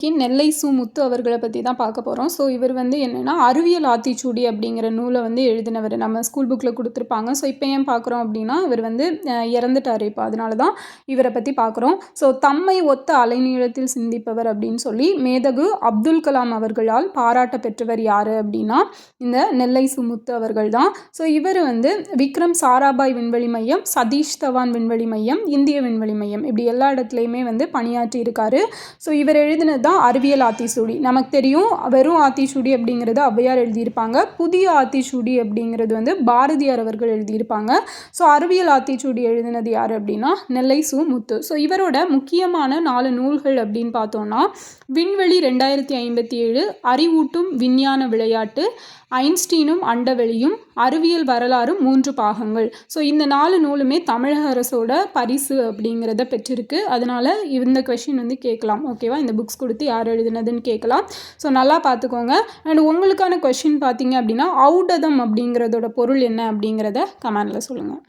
கி நெல்லை சு முத்து அவர்களை பற்றி தான் பார்க்க போகிறோம் ஸோ இவர் வந்து என்னென்னா அறிவியல் ஆத்திச்சூடி அப்படிங்கிற நூலை வந்து எழுதினவர். நம்ம ஸ்கூல் புக்கில் கொடுத்துருப்பாங்க. ஸோ இப்போ ஏன் பார்க்குறோம் அப்படின்னா இவர் வந்து இறந்துட்டார். இப்போ அதனால தான் இவரை பற்றி பார்க்குறோம். ஸோ தம்மை ஒத்த அலைநீளத்தில் சிந்திப்பவர் அப்படின்னு சொல்லி மேதகு அப்துல் கலாம் அவர்களால் பாராட்ட பெற்றவர் யார் அப்படின்னா இந்த நெல்லை சுமுத்து அவர்கள் தான். ஸோ இவர் வந்து விக்ரம் சாராபாய் விண்வெளி மையம் சதீஷ் தவான் விண்வெளி மையம் இந்திய விண்வெளி மையம் இப்படி எல்லா இடத்துலையுமே வந்து பணியாற்றி இருக்காரு ஸோ இவர் எழுதினது தான் அறிவியல் ஆத்திசூடி. நமக்கு தெரியும் வெறும் ஆத்திசூடி அப்படிங்கிறது ஔவையார் எழுதியிருப்பாங்க. புதிய ஆத்திசூடி அப்படிங்கிறது வந்து பாரதியார் அவர்கள் எழுதியிருப்பாங்க. ஸோ அறிவியல் ஆத்திச்சூடி எழுதினது யார் அப்படின்னா நெல்லை சு முத்து. ஸோ இவரோட முக்கியமான நாலு நூல்கள் அப்படின்னு பார்த்தோம்னா விண்வெளி ரெண்டாயிரத்தி ஐம்பத்தி ஏழு அறிவூட்டும் விஞ்ஞான விளையாட்டு ஐன்ஸ்டீனும் அண்டவெளியும் அறிவியல் வரலாறும் மூன்று பாகங்கள். ஸோ இந்த நாலு நூலுமே தமிழக அரசோட பரிசு அப்படிங்கிறத பெற்றிருக்கு. அதனால இந்த கொஷின் வந்து கேட்கலாம். ஓகேவா இந்த புக்ஸ் கொடுத்து யார் எழுதுனதுன்னு கேட்கலாம். ஸோ நல்லா பார்த்துக்கோங்க. அண்ட் உங்களுக்கான கொஷின் பார்த்தீங்க அப்படின்னா அவுடதம் அப்படிங்கிறதோட பொருள் என்ன அப்படிங்கிறத கமெண்டில் சொல்லுங்கள்